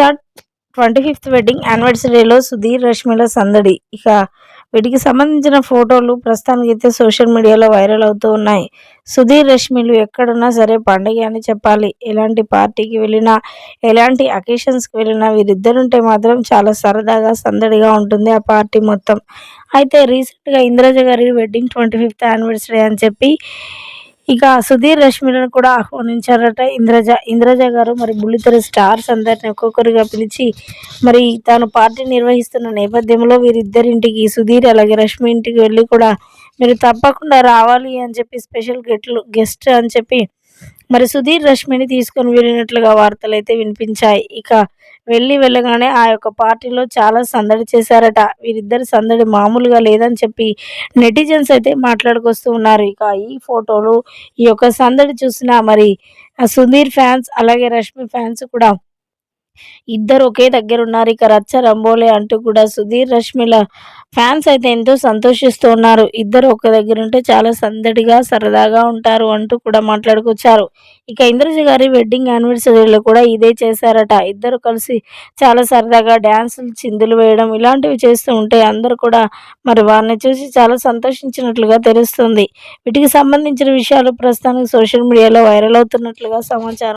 Are twenty fifth wedding యానివర్సరీలో సుధీర్ రష్మిల సందడి. ఇక వీటికి సంబంధించిన ఫోటోలు ప్రస్తుతానికి అయితే సోషల్ మీడియాలో వైరల్ అవుతూ ఉన్నాయి. సుధీర్ రష్మిలు ఎక్కడున్నా సరే పండగ అని చెప్పాలి. ఎలాంటి పార్టీకి వెళ్ళినా ఎలాంటి అకేషన్స్కి వెళ్ళినా వీరిద్దరుంటే మాత్రం చాలా సరదాగా సందడిగా ఉంటుంది ఆ పార్టీ మొత్తం. అయితే రీసెంట్గా ఇంద్రజ గారి వెడ్డింగ్ ట్వంటీ ఫిఫ్త్ యానివర్సరీ అని చెప్పి ఇక సుధీర్ రష్మిలను కూడా ఆహ్వానించారట ఇంద్రజ ఇంద్రజ గారు. మరి బుల్లితెర స్టార్స్ అందరిని ఒక్కొక్కరుగా పిలిచి మరి తాను పార్టీ నిర్వహిస్తున్న నేపథ్యంలో వీరిద్దరింటికి సుధీర్ అలాగే రష్మి ఇంటికి వెళ్ళి కూడా మీరు తప్పకుండా రావాలి అని చెప్పి స్పెషల్ గెట్లు గెస్ట్ అని చెప్పి మరి సుధీర్ రష్మిని తీసుకొని వెళ్ళినట్లుగా వార్తలు అయితే వినిపించాయి. ఇక వెళ్ళి వెళ్ళగానే ఆ యొక్క పార్టీలో చాలా సందడి చేశారట. వీరిద్దరి సందడి మామూలుగా లేదని చెప్పి నెటిజన్స్ అయితే మాట్లాడుకొస్తూ ఉన్నారు. ఇక ఈ ఫోటోలు ఈ యొక్క సందడి చూసిన మరి సుధీర్ ఫ్యాన్స్ అలాగే రష్మి ఫ్యాన్స్ కూడా ఇద్దరు ఒకే దగ్గర ఉన్నారు ఇక రచ్చ రంబోలే అంటూ కూడా సుధీర్ రష్మిల ఫ్యాన్స్ అయితే ఎంతో సంతోషిస్తూ ఉన్నారు. ఇద్దరు ఒక దగ్గర ఉంటే చాలా సందడిగా సరదాగా ఉంటారు అంటూ కూడా మాట్లాడుకొచ్చారు. ఇక ఇంద్రజ గారి వెడ్డింగ్ యానివర్సరీలో కూడా ఇదే చేశారట. ఇద్దరు కలిసి చాలా సరదాగా డ్యాన్సులు చిందులు వేయడం ఇలాంటివి చేస్తూ ఉంటే అందరూ కూడా మరి వారిని చూసి చాలా సంతోషించినట్లుగా తెలుస్తుంది. వీటికి సంబంధించిన విషయాలు ప్రస్తుతానికి సోషల్ మీడియాలో వైరల్ అవుతున్నట్లుగా సమాచారం